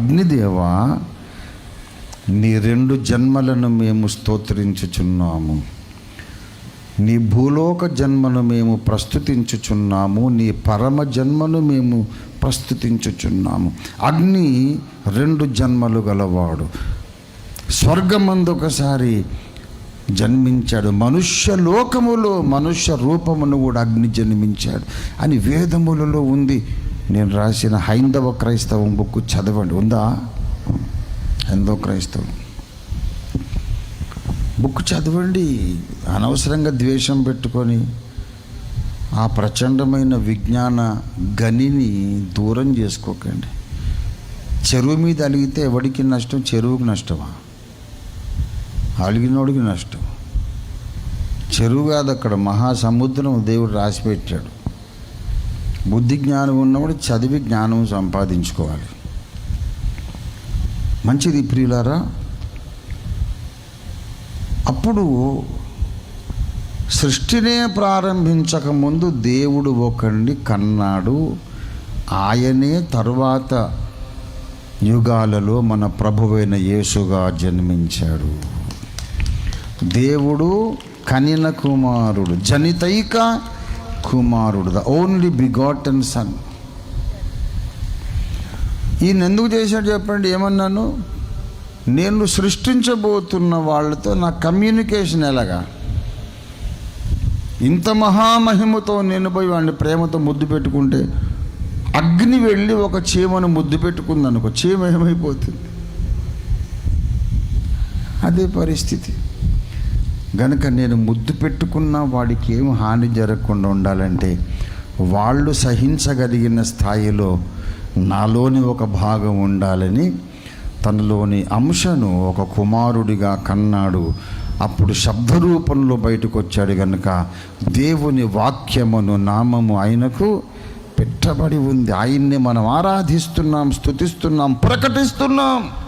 అగ్నిదేవా నీ రెండు జన్మలను మేము స్తోత్రించుచున్నాము. నీ భూలోక జన్మను మేము ప్రస్తుతించుచున్నాము. నీ పరమ జన్మను మేము ప్రస్తుతించుచున్నాము. అగ్ని రెండు జన్మలు గలవాడు. స్వర్గమందు ఒకసారి జన్మించాడు. మనుష్య లోకములో మనుష్య రూపమును కూడా అగ్ని జన్మించాడు అని వేదములలో ఉంది. నేను రాసిన హైందవ క్రైస్తవం బుక్ చదవండి ఉందా? హైందవ క్రైస్తవం. బుక్ చదవండి అనవసరంగా ద్వేషం పెట్టుకొని ఆ ప్రచండమైన విజ్ఞాన గనిని దూరం చేసుకోకండి. చెరువు మీద అలిగితే ఎవడికి నష్టం? చెరువుకి నష్టమా? అలిగినోడికి నష్టం. చెరువు కాదు అక్కడ మహాసముద్రం దేవుడు రాసి పెట్టాడు బుద్ధి జ్ఞానం ఉన్నప్పుడు చదివి జ్ఞానం సంపాదించుకోవాలి. మంచిది ప్రియులారా? అప్పుడు సృష్టినే ప్రారంభించక ముందు దేవుడు ఒకడిని కన్నాడు. ఆయనే తరువాత యుగాలలో మన ప్రభువైన యేసుగా జన్మించాడు. దేవుడు కనిన కుమారుడు జనితైక కుమారుడు ద ఓన్లీ బిగాటన్ సన్ ఈయన ఎందుకు చేశాడు చెప్పండి? ఏమన్నాను? నేను సృష్టించబోతున్న వాళ్ళతో నా కమ్యూనికేషన్ ఎలాగా? ఇంత మహామహిమతో నేను పోయి వాడిని ప్రేమతో ముద్దు పెట్టుకుంటే అగ్ని వెళ్ళి ఒక చీమను ముద్దు పెట్టుకుంది అనుకో చీమ ఏమైపోతుంది? అదే పరిస్థితి. గనుక నేను ముద్దు పెట్టుకున్న వాడికి ఏం హాని జరగకుండా ఉండాలంటే వాళ్ళు సహించగలిగిన స్థాయిలో నాలోని ఒక భాగం ఉండాలని తనలోని అంశను ఒక కుమారుడిగా కన్నాడు. అప్పుడు శబ్ద రూపంలో బయటకు వచ్చాడు కనుక దేవుని వాక్యమును నామము ఆయనకు పెట్టబడి ఉంది. ఆయన్ని మనం ఆరాధిస్తున్నాం స్తుతిస్తున్నాం ప్రకటిస్తున్నాం.